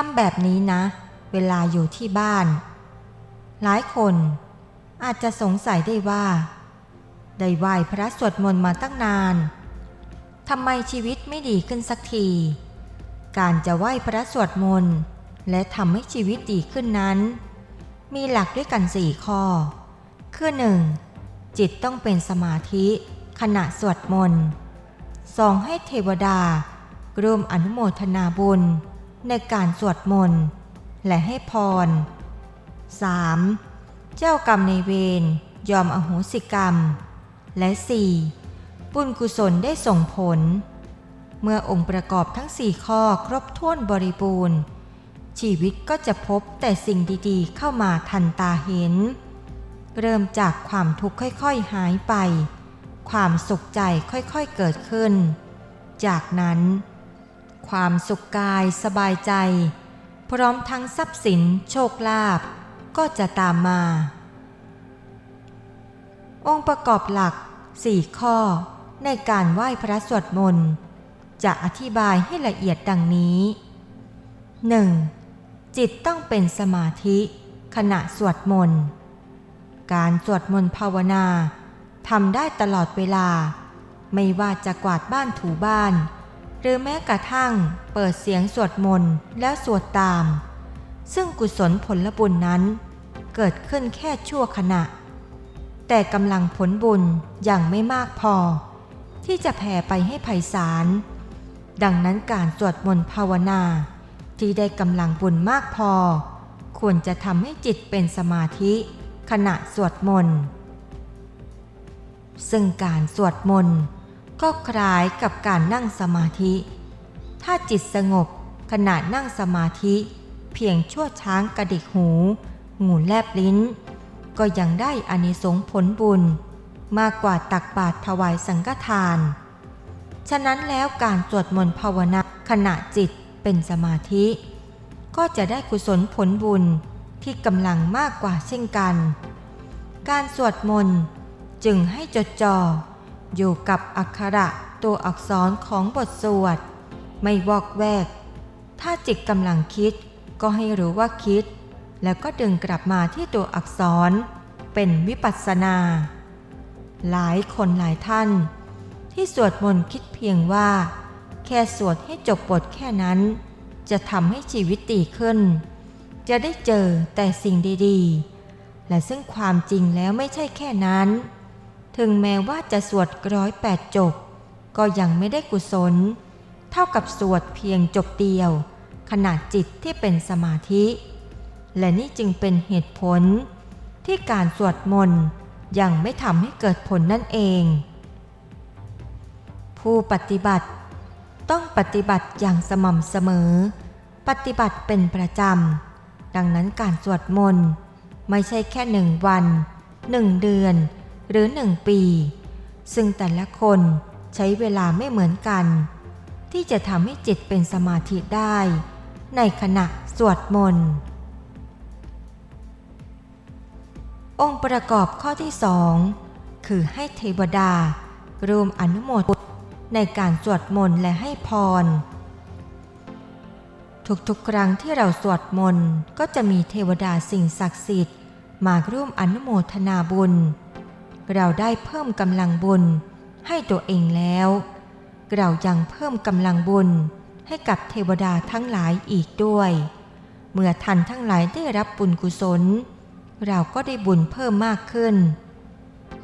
ทำแบบนี้นะ เวลาอยู่ที่บ้าน หลายคนอาจจะสงสัยได้ว่า ได้ไหว้พระสวดมนต์มาตั้งนานทำไมชีวิตไม่ดีขึ้นสักที การจะไหว้พระสวดมนต์และทำให้ชีวิตดีขึ้นนั้น มีหลักด้วยกันสี่ข้อ คือหนึ่งจิตต้องเป็นสมาธิขณะสวดมนต์สองให้เทวดาร่วมอนุโมทนาบุญ ในการสวดมนต์และให้พร 3. เจ้ากรรมในเวรยอมอโหสิกรรม และ 4. บุญกุศลได้ส่งผล เมื่อองค์ประกอบทั้งสี่ข้อครบถ้วนบริบูรณ์ ชีวิตก็จะพบแต่สิ่งดีๆ เข้ามาทันตาเห็น เริ่มจากความทุกข์ค่อยๆหายไป ความสุขใจค่อยๆเกิดขึ้น จากนั้น ความสุขกายสบายใจ พร้อมทั้งทรัพย์สินโชคลาภก็จะตามมา องค์ประกอบหลักสี่ข้อในการไหว้พระสวดมนต์จะอธิบายให้ละเอียดดังนี้ 1. จิตต้องเป็นสมาธิขณะสวดมนต์ การสวดมนต์ภาวนาทำได้ตลอดเวลา ไม่ว่าจะกวาดบ้านถูบ้าน หรือแม้กระทั่งเปิดเสียงสวดมนต์แล้วสวดตาม ซึ่งกุศลผลบุญนั้น เกิดขึ้นแค่ชั่วขณะ แต่กำลังผลบุญยังไม่มากพอ ที่จะแผ่ไปให้ไพศาลดังนั้นการสวดมนต์ภาวนา ที่ได้กำลังบุญมากพอ ควรจะทำให้จิตเป็นสมาธิขณะสวดมนต์ซึ่งการสวดมนต์ ก็คล้ายกับการนั่งสมาธิ ถ้าจิตสงบขณะนั่งสมาธิ เพียงชั่วช้างกระดิกหู งูแลบลิ้น ก็ยังได้อานิสงส์ผลบุญ มากกว่าตักบาตรถวายสังฆทาน ฉะนั้นแล้วการสวดมนต์ภาวนาขณะจิตเป็นสมาธิ ก็จะได้กุศลผลบุญที่กำลังมากกว่าเช่นกัน การสวดมนต์จึงให้จดจ่อ อยู่กับอักขระตัวอักษรของบทสวด ไม่วอกแวก ถ้าจิตกำลังคิดก็ให้รู้ว่าคิด แล้วก็ดึงกลับมาที่ตัวอักษร เป็นวิปัสสนา หลายคนหลายท่าน ที่สวดมนต์คิดเพียงว่า แค่สวดให้จบบทแค่นั้น จะทำให้ชีวิตดีขึ้น จะได้เจอแต่สิ่งดีๆ และซึ่งความจริงแล้วไม่ใช่แค่นั้น ถึงแม้ว่าจะสวดร้อยแปดจบ ก็ยังไม่ได้กุศล เท่ากับสวดเพียงจบเดียวขนาดจิตที่เป็นสมาธิ และนี่จึงเป็นเหตุผล ที่การสวดมนต์ยังไม่ทำให้เกิดผลนั่นเอง ผู้ปฏิบัติต้องปฏิบัติอย่างสม่ำเสมอ ปฏิบัติเป็นประจำ ดังนั้นการสวดมนต์ไม่ใช่แค่หนึ่งวันหนึ่งเดือน หรือหนึ่งปี ซึ่งแต่ละคนใช้เวลาไม่เหมือนกัน ที่จะทำให้จิตเป็นสมาธิได้ ในขณะสวดมนต์ องค์ประกอบข้อที่สองคือให้เทวดารวมอนุโมทนในการสวดมนต์และให้พร ทุกๆ ครั้งที่เราสวดมนต์ก็จะมีเทวดาสิ่งศักดิ์สิทธิ์มาร่วมอนุโมทนาบุญ เราได้เพิ่มกำลังบุญให้ตัวเองแล้ว เรายังเพิ่มกำลังบุญให้กับเทวดาทั้งหลายอีกด้วย เมื่อท่านทั้งหลายได้รับบุญกุศล เราก็ได้บุญเพิ่มมากขึ้น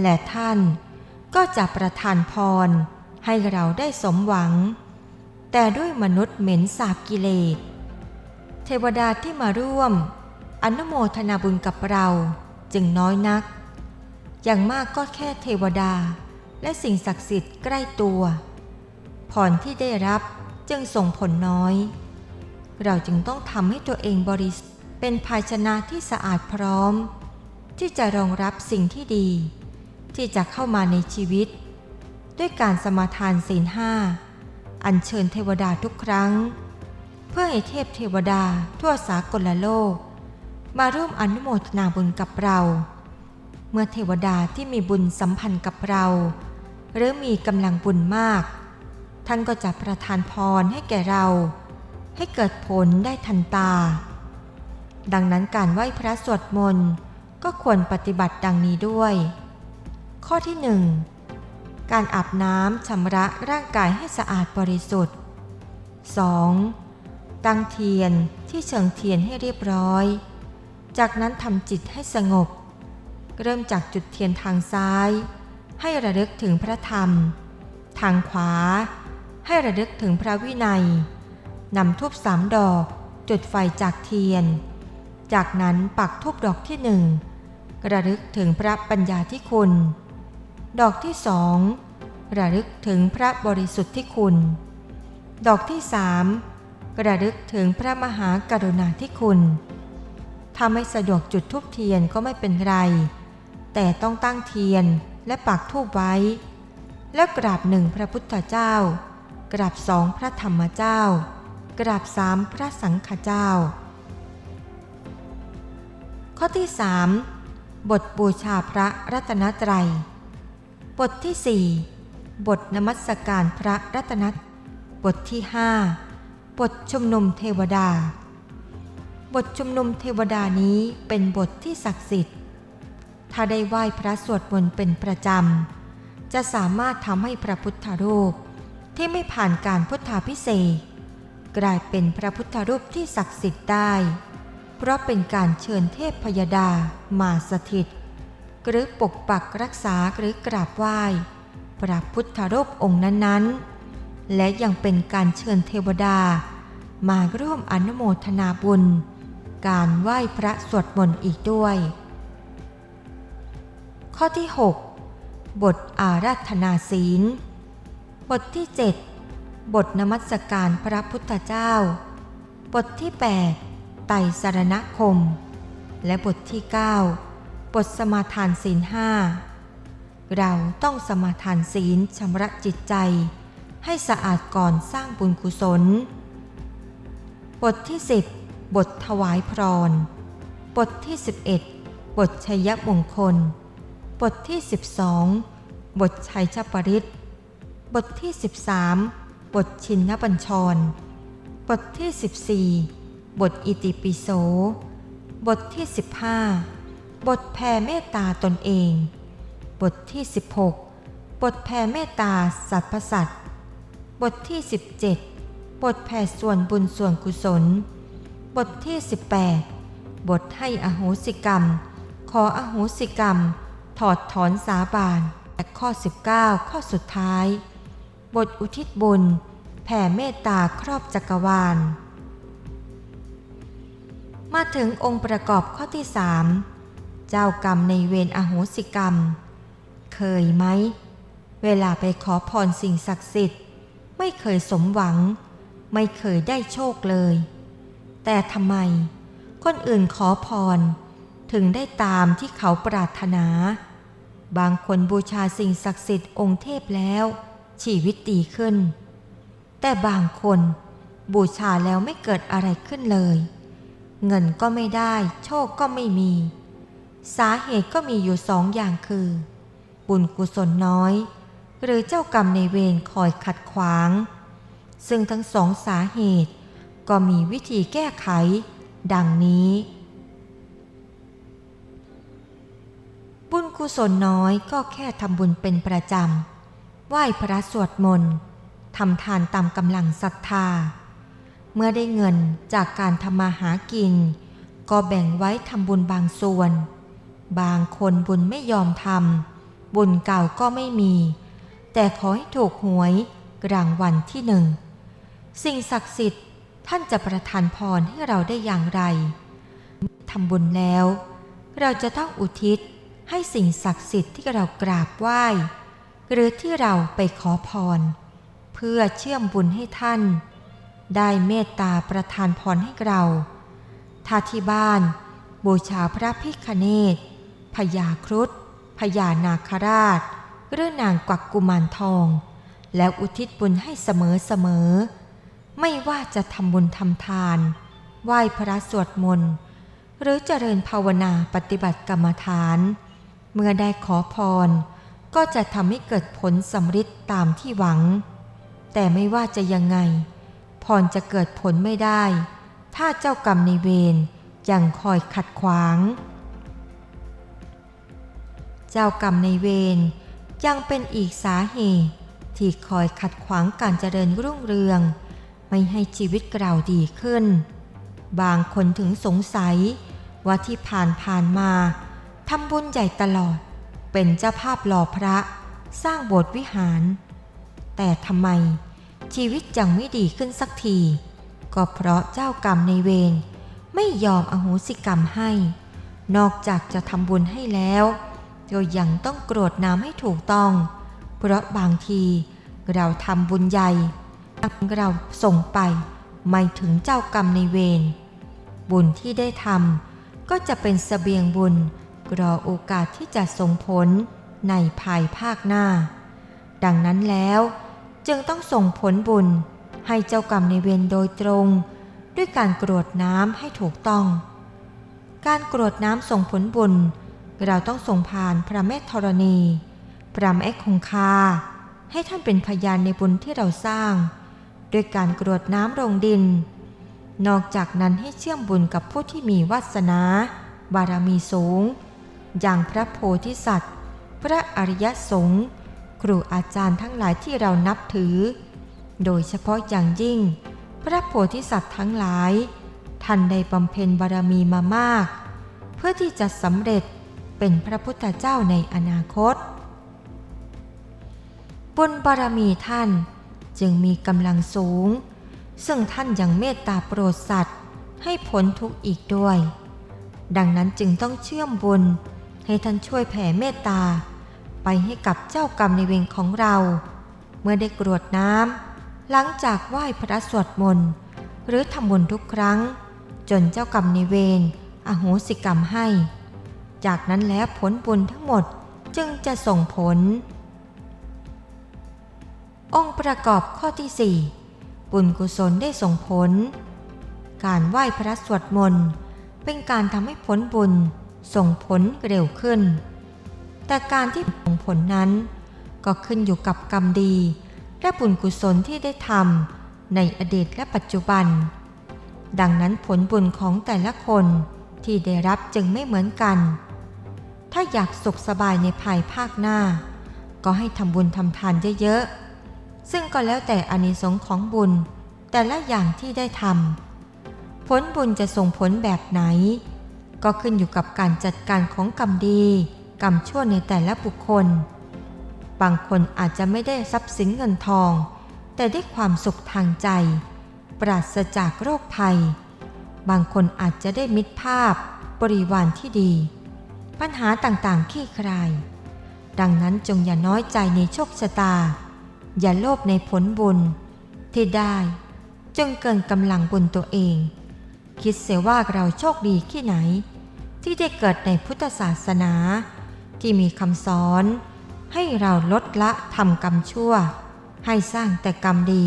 และท่านก็จะประทานพรให้เราได้สมหวัง แต่ด้วยมนุษย์เหม็นสาบกิเลส เทวดาที่มาร่วม อนุโมทนาบุญกับเราจึงน้อยนัก อย่างมากก็แค่เทวดา และสิ่งศักดิ์สิทธิ์ใกล้ตัวพรที่ได้รับจึงส่งผลน้อย เราจึงต้องทำให้ตัวเองบริสุทธิ์เป็นภาชนะที่สะอาดพร้อม ที่จะรองรับสิ่งที่ดี ที่จะเข้ามาในชีวิต ด้วยการสมาทานศีลห้าอัญเชิญเทวดาทุกครั้ง เพื่อให้เทพเทวดาทั่วสากลโลก มาร่วมอนุโมทนาบุญกับเรา เมื่อเทวดาที่มีบุญสัมพันธ์กับเรา หรือมีกำลังบุญมาก ท่านก็จะประทานพรให้แก่เรา ให้เกิดผลได้ทันตา ดังนั้นการไหว้พระสวดมนต์ก็ควรปฏิบัติดังนี้ด้วย ข้อที่หนึ่งการอาบน้ำชำระร่างกายให้สะอาดบริสุทธิ์ 2. ตั้งเทียนที่เชิงเทียนให้เรียบร้อย จากนั้นทำจิตให้สงบ เริ่มจากจุดเทียนทางซ้าย ให้ระลึกถึงพระธรรม ทางขวา ให้ระลึกถึงพระวินัยนำทูบสามดอก จุดไฟจากเทียน จากนั้นปักทูบดอกที่หนึ่งระลึกถึงพระปัญญาที่คุณ ดอกที่สองระลึกถึงพระบริสุทธิ์ที่คุณ ดอกที่สามระลึกถึงพระมหากรุณาธิคุณ ถ้าไม่สะดวกจุดทูบเทียนก็ไม่เป็นไร แต่ต้องตั้งเทียนและปักทูบไว้ แล้วกราบหนึ่งพระพุทธเจ้า กราบสองพระธรรมเจ้า กราบสามพระสังฆเจ้า ข้อที่สามบทบูชาพระรัตนตรัย บทที่สี่บทนมัสการพระรัตนตรบทที่ห้าบทชุมนุมเทวดา บทชุมนุมเทวดานี้เป็นบทที่ศักดิ์สิทธิ์ ถ้าได้ไหว้พระสวดมนต์เป็นประจำ จะสามารถทำให้พระพุทธรูป ที่ไม่ผ่านการพุทธาพิเศษกลายเป็นพระพุทธรูปที่ศักดิ์สิทธิ์ได้ เพราะเป็นการเชิญเทพพยดามาสถิต หรือปกปักรักษาหรือกราบไหว้ พระพุทธรูปองค์นั้นๆ และยังเป็นการเชิญเทวดา มาร่วมอนุโมทนาบุญ การไหว้พระสวดมนต์อีกด้วย ข้อที่ 6 บทอาราธนาศีล บทที่ 7 บทนมัสการพระพุทธเจ้า บทที่ 8 ไตรสรณคม และบทที่ 9 บทสมาทานศีลห้าเราต้องสมาทานศีลชำระจิตใจ ให้สะอาดก่อนสร้างบุญกุศล บทที่ 10 บทถวายพร บทที่ 11 บทชัยมงคล บทที่ 12 บทชัยชปริต บทที่ 13 บทชินนบัญชร บทที่ 14 บทอิติปิโส บทที่ 15 บทแผ่เมตตาตนเอง บทที่ 16 บทแผ่เมตตาสัตว์ประสัตบทที่ 17 บทแผ่ส่วนบุญส่วนกุศล บทที่ 18 บทให้อโหสิกรรม ขออโหสิกรรม อดถอนสาบานและข้อ 19 ข้อสุดท้าย บทอุทิศบุญ แผ่เมตตาครอบจักรวาล มาถึงองค์ประกอบข้อที่สามเจ้ากรรมในเวรอโหสิกรรม เคยไหม เวลาไปขอพรสิ่งศักดิ์สิทธิ์ ไม่เคยสมหวัง ไม่เคยได้โชคเลย แต่ทำไม คนอื่นขอพร ถึงได้ตามที่เขาปรารถนา บางคนบูชาสิ่งศักดิ์สิทธิ์องค์เทพแล้ว ชีวิตดีขึ้น แต่บางคนบูชาแล้วไม่เกิดอะไรขึ้นเลย เงินก็ไม่ได้ โชคก็ไม่มี สาเหตุก็มีอยู่สองอย่างคือ บุญกุศลน้อย หรือเจ้ากรรมในเวรคอยขัดขวาง ซึ่งทั้งสองสาเหตุก็มีวิธีแก้ไข ดังนี้ บุญกุศลน้อยก็แค่ทำบุญเป็นประจำ ไหว้พระสวดมนต์ทำทานตามกำลังศรัทธา เมื่อได้เงินจากการทำมาหากิน ก็แบ่งไว้ทำบุญบางส่วน บางคนบุญไม่ยอมทำบุญเก่าก็ไม่มี แต่ขอให้ถูกหวยรางวัลที่หนึ่ง สิ่งศักดิ์สิทธิ์ท่านจะประทานพรให้เราได้อย่างไรทำบุญแล้ว เราจะต้องอุทิศ ให้สิ่งศักดิ์สิทธิ์ที่เรากราบไหว้ หรือที่เราไปขอพร เพื่อเชื่อมบุญให้ท่าน ได้เมตตาประทานพรให้เรา ถ้าที่บ้าน บูชาพระพิคเนตพญาครุฑพญานาคราช หรือนางกวักกุมารทอง แล้วอุทิศบุญให้เสมอเสมอ ไม่ว่าจะทำบุญทำทาน ไหว้พระสวดมนต์ หรือเจริญภาวนาปฏิบัติกรรมฐาน เมื่อได้ขอพร ก็จะทำให้เกิดผลสำฤทธิ์ตามที่หวัง แต่ไม่ว่าจะยังไง พรจะเกิดผลไม่ได้ ถ้าเจ้ากรรมในเวรยังคอยขัดขวาง เจ้ากรรมในเวรยังเป็นอีกสาเหตุที่คอยขัดขวางการเจริญรุ่งเรือง ไม่ให้ชีวิตเราดีขึ้น บางคนถึงสงสัยว่าที่ผ่านผ่านมา ทำบุญใหญ่ตลอด เป็นเจ้าภาพหล่อพระสร้างโบสถ์วิหาร แต่ทำไมชีวิตยังไม่ดีขึ้นสักที ก็เพราะเจ้ากรรมในเวรไม่ยอมอโหสิกรรมให้ นอกจากจะทำบุญให้แล้วก็ยังต้องกรวดน้ำให้ถูกต้อง เพราะบางทีเราทำบุญใหญ่เราส่งไปไม่ถึงเจ้ากรรมในเวรบุญที่ได้ทำก็จะเป็นสเสบียงบุญ รอโอกาสที่จะส่งผลในภายภาคหน้า ดังนั้นแล้วจึงต้องส่งผลบุญให้เจ้ากรรมในเวรโดยตรง ด้วยการกรวดน้ำให้ถูกต้อง การกรวดน้ำส่งผลบุญ เราต้องส่งผ่านพระแม่ธรณี พระแม่คงคา ให้ท่านเป็นพยานในบุญที่เราสร้าง ด้วยการกรวดน้ำลงดิน นอกจากนั้นให้เชื่อมบุญกับผู้ที่มีวาสนา บารมีสูง อย่างพระโพธิสัตว์ พระอริยสงฆ์ครูอาจารย์ทั้งหลายที่เรานับถือ โดยเฉพาะอย่างยิ่ง พระโพธิสัตว์ทั้งหลาย ท่านได้บำเพ็ญบารมีมามาก เพื่อที่จะสำเร็จเป็นพระพุทธเจ้าในอนาคต บุญบารมีท่านจึงมีกำลังสูง ซึ่งท่านยังเมตตาโปรดสัตว์ให้พ้นทุกข์อีกด้วย ดังนั้นจึงต้องเชื่อมบุญ ให้ท่านช่วยแผ่เมตตา ไปให้กับเจ้ากรรมในายเวรของเรา เมื่อได้กรวดน้ำหลังจากไหว้พระสวดมนต์หรือทำบุญทุกครั้ง จนเจ้ากรรมในายเวรอโหสิกรรมให้ จากนั้นแล้วผลบุญทั้งหมดจึงจะส่งผล องค์ประกอบข้อที่ 4 บุญกุศลได้ส่งผล การไหว้พระสวดมนต์เป็นการทำให้ผลบุญ ส่งผลเร็วขึ้น แต่การที่ส่งผลนั้น ก็ขึ้นอยู่กับกรรมดี และบุญกุศลที่ได้ทำในอดีตและปัจจุบัน ดังนั้นผลบุญของแต่ละคนที่ได้รับจึงไม่เหมือนกัน ถ้าอยากสุขสบายในภายภาคหน้า ก็ให้ทำบุญทำทานเยอะๆ ซึ่งก็แล้วแต่อานิสงส์ของบุญ แต่ละอย่างที่ได้ทำผลบุญจะส่งผลแบบไหน ก็ขึ้นอยู่กับการจัดการของกรรมดี กรรมชั่วในแต่ละบุคคล บางคนอาจจะไม่ได้ทรัพย์สินเงินทอง แต่ได้ความสุขทางใจ ปราศจากโรคภัย บางคนอาจจะได้มิตรภาพ บริวารที่ดี ปัญหาต่างๆขี้คลาย ดังนั้นจงอย่าน้อยใจในโชคชะตา อย่าโลภในผลบุญ ที่ได้จงเกินกำลังบุญตัวเองคิดเสียว่าเราโชคดีที่ไหน ที่ได้เกิดในพุทธศาสนา ที่มีคำสอน ให้เราลดละทำกรรมชั่ว ให้สร้างแต่กรรมดี